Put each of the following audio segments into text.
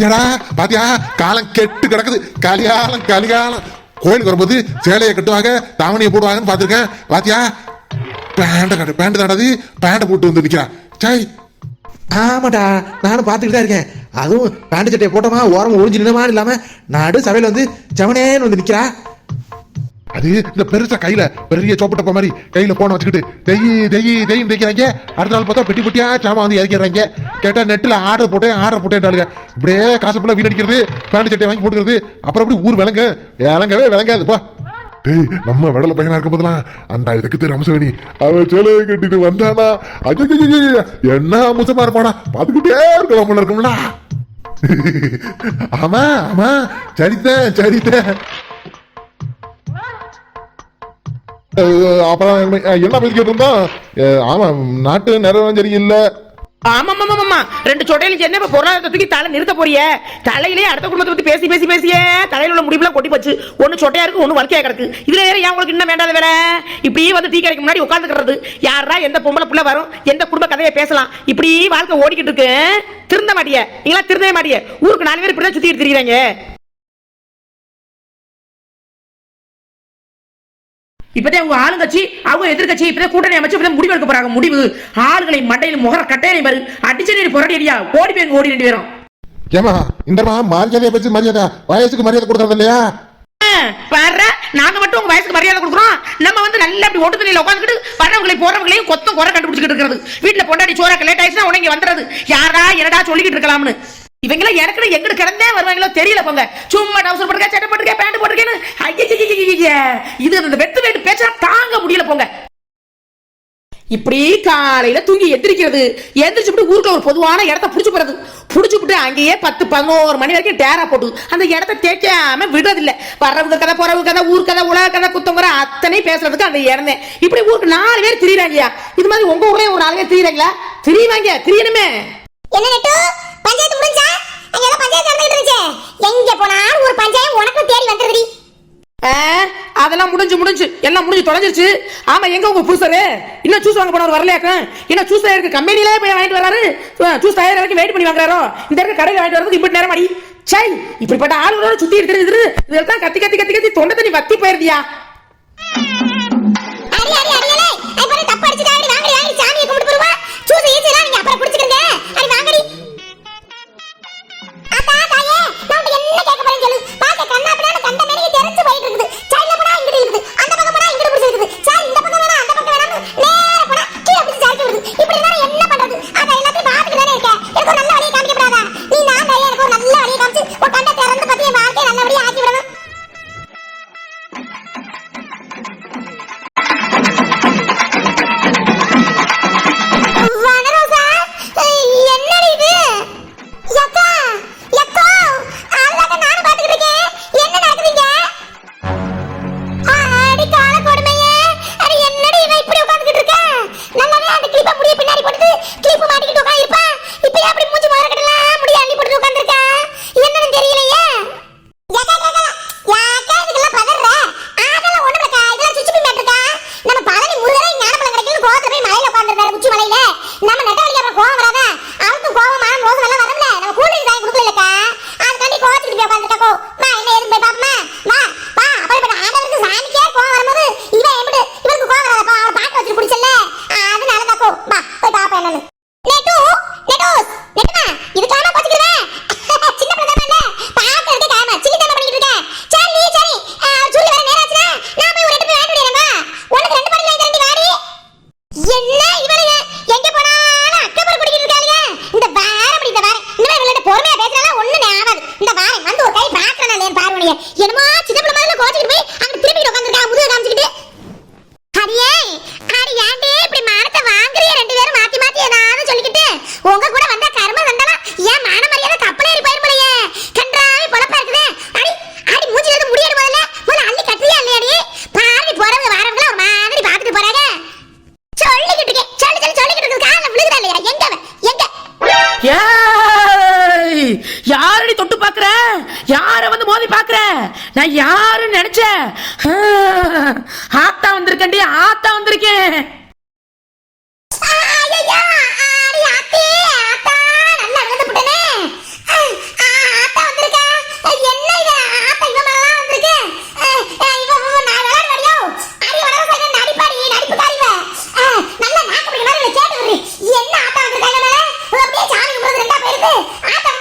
பாத்தியாடா பாத்தியா? காலம் கெட்டு கிடக்குது. கலிகாலம் கலிகாலம். கோயிலுக்கு வரும்போது சேலையை கட்டுவாங்க தாவணியை போடுவாங்கன்னு பார்த்துருக்கேன். பாத்தியா? பேண்ட கட்டு பேண்ட் தாண்டாது பேண்ட போட்டு வந்து நிக்கிறா. சாய் ஆமாடா நானும் பார்த்துக்கிட்டு தான் இருக்கேன். அதுவும் பேண்ட் சட்டையை போட்டோமா ஓரம் ஒழிஞ்சு நின்னமா இல்லாமல் நடு சபையில் வந்து செவனேன்னு வந்து நிற்கிறா அது இந்த பெருசா கையில பெரிய சோப்பட்டப்ப மாதிரி கையில போன வச்சுக்கிட்டு தெய் தெய் தெய்யும் தைக்கிறாங்க அடுத்த நாள் பார்த்தா பெட்டி பெட்டியா சாமா வந்து இறக்கிறாங்க கேட்டா நெட்ல ஆர்டர் போட்டேன் ஆர்டர் போட்டேன்டாளுங்க இப்படியே காசு ஃபுல்லா வீணடிக்கிறது பேண்ட் சட்டை வாங்கி போட்டுக்கிறது. அப்புறம் அப்படி ஊர் விளங்க? விளங்கவே விளங்காது போ. டேய் நம்ம விடல பையனா இருக்கும் போதெல்லாம். அந்த இதுக்கு திரு அம்சவேணி. அவன் சேலையை கட்டிட்டு வந்தானா? அஜய் என்ன அம்சமா இருப்பானா? பாத்துக்கிட்டே இருக்கலாம் போல இருக்கும்ல. ஆமா ஆமா. சரித்தேன் சரித்தேன் அப்புறம் என்ன- என்ன பேசிக்கிட்டு ஆமா நாட்டு நிறவம் சரியில்லை. ஆமாமாமாமா. ரெண்டு சொட்டையில என்ன இப்ப பொருளாதாரத்தை தூக்கி தலை நிறுத்த போறியே. தலையிலே அடுத்த குடும்பத்தை பத்தி பேசி பேசி பேசியே. தலையில உள்ள முடிவுலாம் கொட்டி போச்சு. ஒன்னு சொட்டையா இருக்கு ஒன்னு வளர்க்கையா கிடக்கு. இதுல வேற ஏன் உங்களுக்கு இன்னும் வேண்டாத வேற இப்படியே வந்து டீ கடைக்கு முன்னாடி உட்காந்துக்கிறது யாரா எந்த பொம்பளை புள்ள வரும் எந்த குடும்ப கதையை பேசலாம். இப்படி வாழ்க்கை ஓடிக்கிட்டு இருக்கு. திருந்த மாட்டிய. நீங்களா திருந்தவே மாட்டிய. ஊருக்கு நாலு பேர் இப்படிதான் சுத்திட்டு திரியுறாங்க. இப்பதான் உங்க ஆளுங்கட்சி அவங்க எதிர்கட்சி இப்பதான் கூட்டணி அமைச்சு இப்பதான் முடிவு எடுக்க போறாங்க. முடிவு. ஆளுகளை மண்டையில் முகர கட்டையை பாரு. அடிச்சு நீர் புரடி அடியா. ஓடி போய் ஓடி ரெண்டு பேரும். ஏமா இந்தமா மரியாதையை பேசி மரியாதை வயசுக்கு மரியாதை கொடுக்கறது இல்லையா? பாரு நாங்க மட்டும் உங்க வயசுக்கு மரியாதை கொடுக்குறோம். நம்ம வந்து நல்லா அப்படி ஓட்டு தண்ணியில உட்காந்துக்கிட்டு வர்றவங்களை போறவங்களையும் கொத்தம் குறை கண்டுபிடிச்சிட்டு இருக்கிறது. வீட்டுல பொண்டாடி சோறாக்க லேட் ஆயிடுச்சுன்னா உடனே இங்க வந்துறது யாரா என்னடா சொல்லிக்கிட்டு இருக்கலாம்னு. இவங்களாம் எனக்கு எங்கிட்டு கிடந்தே வருவாங்களோ தெரியல போங்க. சும்மா டவுசர் போட்டுக்க சட்டை போட்டுக்க பேண்ட் போட்டுருக்கேன்னு இது அந்த வெத்து வெட்டு பேச்சா தாங்க முடியல போங்க. இப்படி காலையில தூங்கி எந்திரிக்கிறது எந்திரிச்சுட்டு ஊருக்குள்ள ஒரு பொதுவான இடத்த புடிச்சு போறது. புடிச்சுப்புட்டு அங்கேயே பத்து பதினோரு மணி வரைக்கும் டேரா போட்டு அந்த இடத்த தேய்க்காம விடுறதில்ல. வர்றவங்க கதை போறவங்க கதை ஊர் கதை உலக கதை குத்தங்குற அத்தனை பேசுறதுக்கு அந்த இடமே. இப்படி ஊருக்கு நாலு பேர் திரியிறாங்கயா இது மாதிரி உங்க ஊர்லயே ஒரு நாலு பேர் திரியிறாங்களா? திரியுவாங்க திரியணுமே. பஞ்சாயத்து முடிஞ்சா? அங்க ஏதோ பஞ்சாயத்து நடந்துட்டு இருந்துச்சு. எங்க போனாலும் ஒரு பஞ்சாயம் உனக்கு தேடி வந்துருடி ஆ, அதெல்லாம் முடிஞ்சு முடிஞ்சு. எல்லாம் முடிஞ்சு தொலைஞ்சிருச்சு. ஆமா எங்க உங்க புருஷரு? இன்னும் ஜூஸ் வாங்க போனவர் வரலையாக்கும் இன்னும் ஜூஸ் தயாரிக்க கம்பெனிலே போய் வாங்கிட்டு வராரு. ஜூஸ் தயார் வரைக்கும் வெயிட் பண்ணி வாங்குறாரோ? இந்த இருக்க கடையில் வாங்கிட்டு வரதுக்கு இப்படி நேரம் அடி சை இப்படிப்பட்ட ஆளுகளோட சுத்தி இருக்கிறது இதெல்லாம் கத்தி கத்தி கத்தி கத்தி தொண்டை தண்ணி வத்தி போயிருதியா? அடி அடி அடியலே. அப்புறம் தப்பு அடிச்சுட்டா அடி வாங்கடி வாங்கடி. சாமியை கும்பிட்டு போடுவா சூஸ் ஈச்சலாம் நீங்க அப்புறம் என்ன பாக்குறேன் மோதி பாக்குற. நான் யாருன்னு நினைச்சேன் ஆத்தா வந்திருக்கேன்டி ஆத்தா வந்திருக்கேன் ஐயா அடி அத்தே அத்தா நல்லா விழுந்து விட்டனே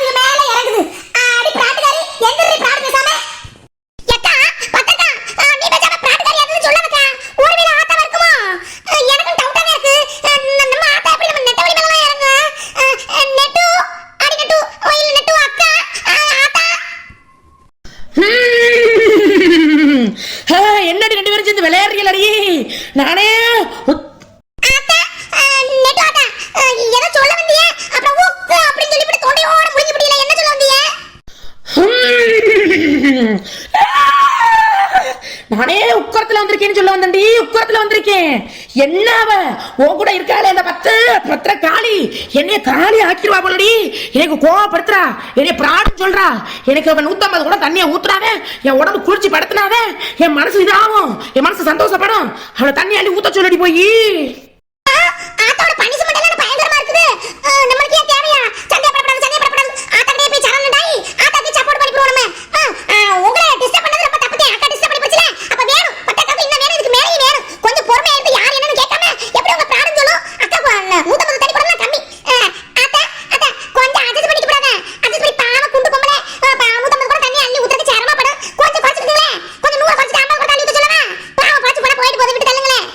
நானே உத்- ஆத்தா அஹ், நெட்டு ஆத்தா அஹ், ஏதோ சொல்ல வந்தியே அப்புறம் ஊக்கு அப்படின்னு சொல்லிவிட்டு தொண்டையோட முடிஞ்சு முடியல. என்ன சொல்ல வந்தியே? ஹம். நானே உக்கரத்துல வந்திருக்கேன்னு சொல்ல வந்தேன்டி உக்கரத்துல வந்திருக்கேன். என்ன உன் கூட இருக்காளே அந்த பத்து பத்திர காளி. என்னைய காளி ஆக்கிடுவா போலடி. எனக்கு கோவப்படுத்துறா. என்னைய பிராடம் சொல்றா. எனக்கு அவன் நூத்தம்பது கூட தண்ணியை ஊத்துறாவே என் உடம்பு குளிச்சு படுத்தினாவே என் மனசு இதாகும். என் மனசு சந்தோஷப்படும். அவளை தண்ணி அள்ளி ஊத்த சொல்லடி போய். ஆத்தாவோட பனிஷ்மெண்ட் எல்லாம் பயங்கரமா இருக்குது. அஹ், நம்மளுக்கு ஏன் தேவையா சந்தேகப்படக்கூடாது சந்தேகப்படக்கூடாது ஆத்தா கிட்டே போய் சரணடாய் ஆத்தாக்கு சப்போர்ட் பண்ணி போடுவோம் நம்ம அஹ், அஹ், உங்களை டிஸ்டர்ப் பண்ணது ரொம்ப தப்பு தான் அக்கா டிஸ்டர்ப் பண்ணி போச்சுல அப்ப வேணும் பட்டக்காக்கு இன்னும் வேணும் இதுக்கு மேலேயும் வேணும் கொஞ்சம் பொறுமையா இருந்து யார் என்னன்னு கேட்காம எப்படி உங்க பிராணம் சொல்லும் அக்கா நூத்தம்பது தண்ணி போடலாம் கம்மி அஹ், ஆத்தா ஆத்தா கொஞ்சம் அட்ஜஸ்ட் பண்ணிட்டு போடாத அட்ஜஸ்ட் பண்ணி பாவ குண்டு பொம்பளை அஹ், பா- நூத்தம்பது கூட தண்ணி அள்ளி ஊத்துறதுக்கு சிரமப்படும் கொஞ்சம் குறைச்சிருக்கீங்களே கொஞ்சம் நூறு குறைச்சிட்டு ஐம்பது கூட அள்ளி ஊத்த சொல்லவா பாவம் குறைச்சு போட போயிட்டு போது விட்டு தள்ளுங்களேன்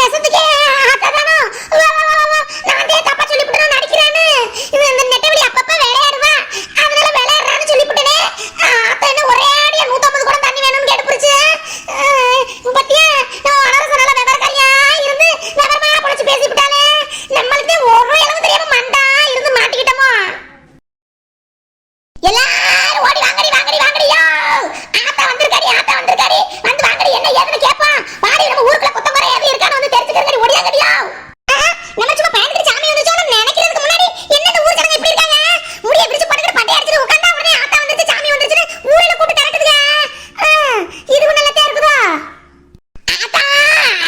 நெசத்துக்கே ஆத்தாதானோ வா வா வா வா நான் தே தப்பா சொல்லிவிட்டு நான் நடிக்கிறேன்னு இது இந்த நெட்டவழி அப்பப்ப விளையாடுவா அதனால விளையாடுறான்னு சொல்லிவிட்டனே ஆத்தா என்ன ஒரே அடியா நூத்தம்பது குடம் தண்ணி வேணும்னு கேட்டு பிடிச்சு பத்தியா நான் அனரசனால விவரக்காரியா இருந்து விவரமா பொழைச்சு பேசிவிட்டாலே நம்மளுக்கு ஒரு இளவு தெரியாம மண்டா இருந்து மாட்டிக்கிட்டோமோ எல்லாரும் ஓடி வாங்கடி வாங்கடி வாங்கடியோ ஆத்தா வந்திருக்காடி ஆத்தா வந்திருக்காடி வந்து வாங்கடி என்ன ஏதுன்னு கேப்பா வாடி நம்ம ஊருக்குள்ள கொத்த மரம் ஏது இருக்கான்னு வந்து தெரிஞ்சுக்கிறதுக்கு ஓடியாங்கடியோ நம்ம சும்மா பயந்துட்டு சாமி வந்துச்சோன்னு நினைக்கிறதுக்கு முன்னாடி என்ன இந்த ஊர் ஜனங்க இப்படி இருக்காங்க முடிய பிடிச்சு படுக்கிட்டு பட்டை அடிச்சுட்டு உட்காந்தா உடனே ஆத்தா வந்துச்சு சாமி வந்துச்சுன்னு ஊரில கூட்டு திரட்டுதுங்க இதுவும் நல்லதா இருக்குதா ஆத்தா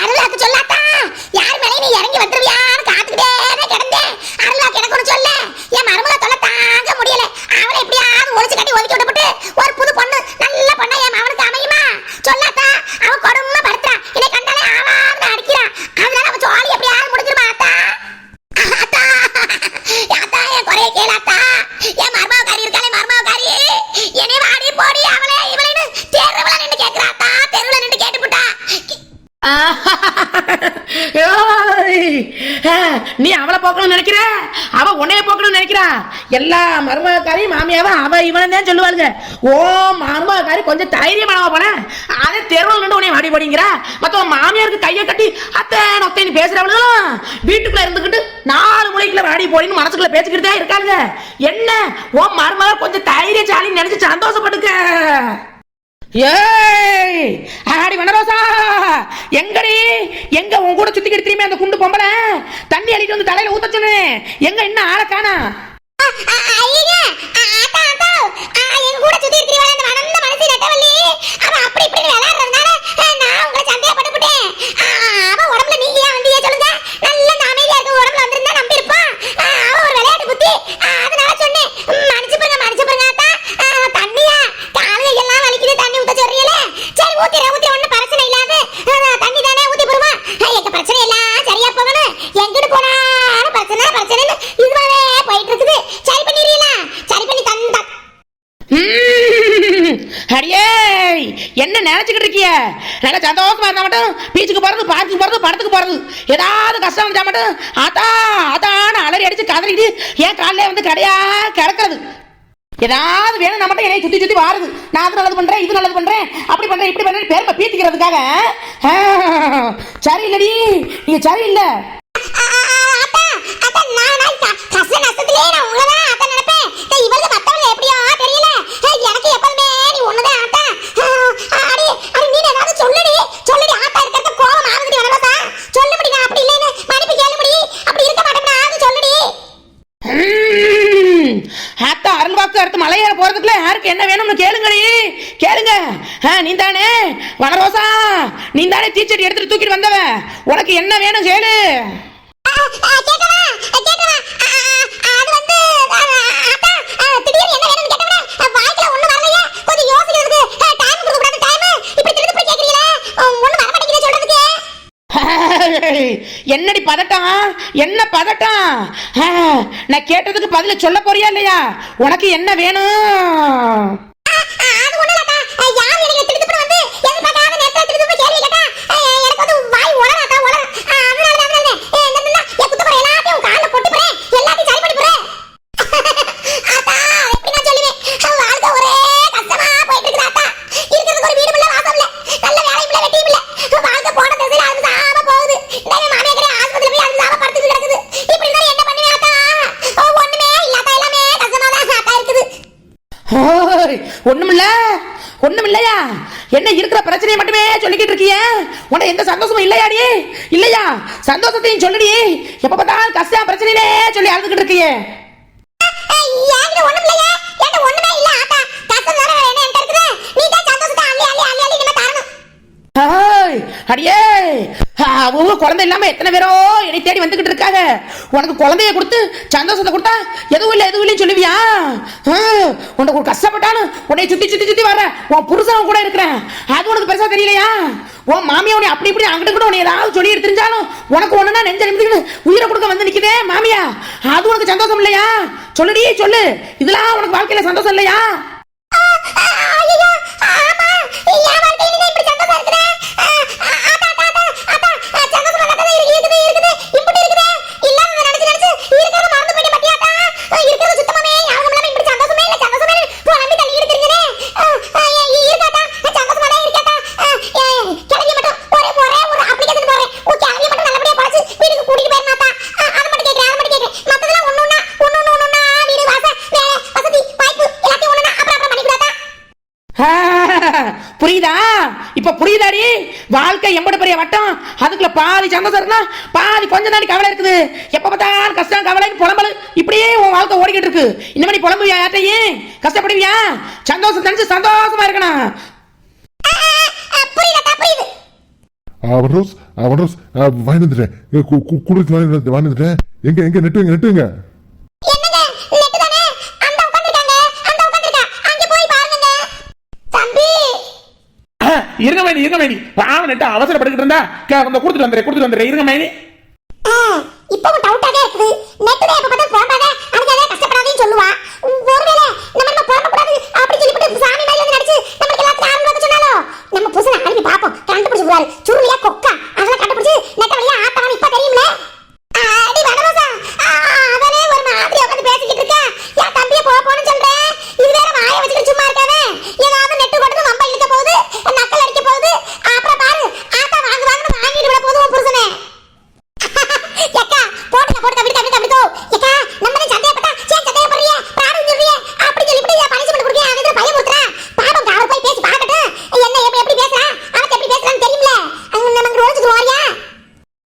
அருளாக்கு சொல்லாத்தா யார் மேலே நீ இறங்கி வந்துருவியான்னு காத்துக்கிட்டே கிடந்தேன் அருளாக்கு எனக்கு ஒன்று சொல்ல என் மருமலை தொல்லை தாங்க முடியல அவளை எப்படியாவது ஒழிச்சு கட்டி ஒதுக்கி விட்டுப்புட்டு ஒரு புது பொண்ணு நல்ல பொண்ணா என் மகனுக்கு அமையுமா சொல்லாத்தா அவ கொடுமை படுத்துறா என்னை கண்டாலே ஆவார்னு அடிக்கிறா அதனால அவ ஜோலி எப்படியாவது முடிஞ்சிருமா ஆத்தா ஆத்தா ஆத்தா கேளாத்தா? என் மருமகாரி இருக்காளே மருமகாரி என்னை வாடி போடி அவளே இவளைன்னு தெருவில் நின்று கேட்கிறாத்தா தெருவில் நின்று கேட்டுப்புட்டா. நீ அவளை போக்கணும்னு நினைக்கிற? அவ உன்னைய போக்கணும்னு நினைக்கிறா? எல்லா மருமகாரையும் மாமியாவ அவ இவன் தான் சொல்லுவாளுங்க. ஓ மருமகாரி கொஞ்சம் தைரியமானவ போன அதை தெருவில் நின்று உன்னை வாடி போடிங்கிற. மத்த மாமியாருக்கு கையை கட்டி அத்தை நொத்தைன்னு பேசுறவங்களும் வீட்டுக்குள்ள இருந்துக்கிட்டு நாலு முளைக்குள்ள வாடி போடின்னு மனசுக்குள்ள பேசிக்கிட்டு தான் இருக்காங்க என்ன? ஓ மருமக கொஞ்சம் தைரியசாலின்னு நினைச்சு சந்தோஷப்படுங்க ஏய் ஆடி வனரோசா எங்கடி? எங்க உன் கூட சுத்திக்கிட்டு திரும்பி அந்த குண்டு பொம்பளை? தண்ணி அடிக்கிட்டு வந்து தலையில ஊத்த சொன்னேன் எங்க என்ன ஆளை காணா? ஐயா ஆத்தா என் கூட சுத்தி இருக்கிறவள அந்த வளர்ந்த மனசு நெட்டவள்ளி அவ அப்படி இப்படி விளையாடுறதுனால நான் உங்களை சந்தேகப்பட்டுவிட்டேன் அவ உடம்புல நீங்க ஏன் வந்தீங்க சொல்லுங்க நல்ல இந்த அமைதியா இருக்க உடம்புல வந்திருந்தா நம்பி இருப்பான் அவ ஒரு விளையாட்டு புத்தி அதனால சொன்னேன் மன்னிச்சு பாருங்க மன்னிச்சு பாருங்க ஆத்தா தண்ணியா காலையில எல்லாம் வலிக்குது தண்ணி ஊத்த சொல்றீங்களே சரி ஊத்திர ஊத்திர ஒண்ணு பிரச்சனை இல்லாத தண்ணி தானே ஊத்தி போடுமா எங்க பிரச்சனை எல்லாம் சரியா போகணும் எங்கிட்டு போனாலும் பிரச்சனை பிரச்சனைன்னு இதுவாவே போயிட்டு இருக்குது சரி பண்ணிடுறீங்களா சரி பண்ணி தந்தா ம், அடியே என்ன நினைச்சுக்கிட்டு இருக்கிய? நல்ல சந்தோஷமா இருந்தா மட்டும் பீச்சுக்கு போறது பார்க்குக்கு போறது படத்துக்கு போறது. ஏதாவது கஷ்டம் இருந்தா மட்டும் அதா அதான அலறி அடிச்சு கதறிட்டு என் காலிலே வந்து கடையா கிடக்கிறது. ஏதாவது வேணும் நம்ம மட்டும் என்னை சுத்தி சுத்தி வாருது. நான் அது நல்லது பண்றேன் இது நல்லது பண்றேன் அப்படி பண்றேன் இப்படி பண்றேன் பெருமை பீத்திக்கிறதுக்காக ஆ, சரியில்லடி நீங்க சரியில்லை அத்தா அத்தா நான் நான் க- கஷ்ட நஷ்டத்திலே நான் உங்களதான் அத்தா நினைப்பேன் ஏய், இவளுக்கு மத்தவங்க எப்படியோ தெரியல ஏய், எனக்கு எப்பவுமே நீ ஒண்ணுதான் ஆத்தா ஆ, அடி அடி நீ ஏதாவது சொல்லுடி சொல்லுடி ஆத்தா இருக்கிறது கோவம் ஆகுதுடி வரவசா சொல்ல முடியும் அப்படி இல்லைன்னு மன்னிப்பு கேளு முடி அப்படி இருக்க மாட்டேன் ஆகுது சொல்லுடி ம், ஆத்தா அருள்வாக்கு அடுத்து மலையேற போறதுக்குள்ள யாருக்கு என்ன வேணும்னு கேளுங்கடி கேளுங்க ஆ, நீ தானே வனரோசா நீ தானே தீச்சட்டி எடுத்துட்டு தூக்கிட்டு வந்தவ உனக்கு என்ன வேணும் கேளு. என்னடி பதட்டம்? என்ன பதட்டம்? நான் கேட்டதுக்கு பதில சொல்ல போறியா இல்லையா? உனக்கு என்ன வேணும்? அது ஒண்ணு இல்லக்கா யார் எனக்கு திடுத்துப்பு வந்து எதிர்பார்க்காத நேரத்துல திடுத்துப்பு கேள்வி கேட்டா அஹ், எனக்கு வந்து வாய் உளறாக்கா உளற அதனால தான் அதனால தான் என்னன்னா என் குத்த போற எல்லாத்தையும் கால்ல போட்டு போறேன் எல்லாத்தையும் சரி பண்ணி போறேன் ஆத்தா எப்படி நான் சொல்லுவேன் வாழ்க்கை ஒரே கஷ்டமா போயிட்டு இருக்குது ஆத்தா இருக்கிறதுக்கு ஒரு வீடும் இல்ல வாசம் இல்ல நல்ல வேலையும் இல்ல வெட்டியும் இல்ல ஒண்ணுமில்ல. ஒண்ணுமில்லையா? என்ன இருக்கிற பிரச்சனையை மட்டுமே சொல்லிக்கிட்டு இருக்கிய? உனக்கு எந்த சந்தோஷமும் இல்லையாடி இல்லையா? சந்தோஷத்தையும் சொல்லுடி. எப்ப பார்த்தாலும் கஷ்டம் பிரச்சனையிலே சொல்லி அழுதுகிட்டு இருக்கியே. அடியே. அவங்க குழந்தை இல்லாம எத்தனை பேரோ என்னை தேடி வந்துகிட்டு இருக்காங்க. உனக்கு குழந்தைய கொடுத்து சந்தோஷத்தை கொடுத்தா எதுவும் இல்லை எதுவும் இல்லைன்னு சொல்லுவியா? உனக்கு ஒரு கஷ்டப்பட்டாலும் உன்னை சுத்தி சுத்தி சுத்தி வர உன் புருஷன் கூட இருக்கிறேன். அது உனக்கு பெருசா தெரியலையா? உன் மாமியா உன்னை அப்படி இப்படி அங்கிட்ட கூட உன்னை ஏதாவது சொல்லி தெரிஞ்சாலும் உனக்கு ஒண்ணுனா நெஞ்ச நிமிஷம் உயிரை கொடுக்க வந்து நிக்குதே மாமியா. அது உனக்கு சந்தோஷம் இல்லையா? சொல்லுடி சொல்லு. இதெல்லாம் உனக்கு வாழ்க்கையில சந்தோஷம் இல்லையா ஐயோ ஆமா என் வாழ்க்கையில தான் இப்படி சந்தோஷம் இருக்குதே ஆ, ஆ, ஆத்தா ஆத்தா ஆத்தா ஆத்தா சந்தோஷம் நல்லா இருக்குது இருக்குது இருக்குது இப்படி இருக்குது இல்லாம நினைச்சு நினைச்சு இருக்கிறத மறந்து போயிட்டு பத்தியாத்தா இருக்கிறது சுத்தமாவே ஞாபகம் இல்லாம இப்படி சந்தோஷமே இல்ல சந்தோஷமே இல்ல புலம்பி தள்ளிக்கிட்டு தெரிஞ்சனே இருக்காத்தா சந்தோஷமா தான் இருக்காத்தா கிளம்பி மட்டும் ஒரே ஒரே ஒரு அப்ளிகேஷன் போடுறேன் உன் கிளம்பி மட்டும் நல்லபடியா படிச்சு வீட்டுக்கு கூட்டிட்டு போயிருந்தாத்தா அது மட்டும் கேட்கிறேன் அது மட்டும் கேட்கிறேன் மத்ததெல்லாம் ஒண்ணுன்னா ஒண்ணு ஒண்ணுன்னா வீடு வாசல் வேலை வசதி வாய்ப்பு எல்லாத்தையும் ஒண்ணுன்னா அப்புறம் அப்புறம் பண்ணி கொடுத்தா ஆ, புரியுதா இப்ப புரியுதாடி? வாழ்க்கை எம்பட பெரிய வட்டம். அதுக்குள்ள பாதி சந்தோஷம் இருக்குன்னா பாதி கொஞ்ச நாளைக்கு கவலை இருக்குது. எப்ப பார்த்தாலும் கஷ்டம் கவலை புலம்பல். இப்படியே உன் வாழ்க்கை ஓடிக்கிட்டு இருக்கு. இந்த மாதிரி புலம்புவியா யார்ட்டையும் கஷ்டப்படுவியா? சந்தோஷம் நினைச்சு சந்தோஷமா இருக்கணும். அவன் ரோஸ் அவன் ரோஸ் வாங்கி வந்துட்டேன் குடுக்கு வாங்கி வந்துட்டேன். எங்க எங்க நெட்டுங்க நெட்டுங்க என்னங்க நெட் தானே அந்த உட்கார்ந்திருக்காங்க அந்த உட்கார்ந்திருக்கா அங்க போய் பாருங்க தம்பி இருங்க மேனி இருங்க மேனி. பாவம் நெட்டு அவசரப்பட்டுக்கிட்டு இருந்தா கே- வந்து கொடுத்துட்டு வந்துடுறேன் கொடுத்துட்டு வந்துடுறேன் இருங்க மேனி. இப்போ இப்பவும் டவுட்டாவே இருக்குது. நெட்டுல தான் எப்ப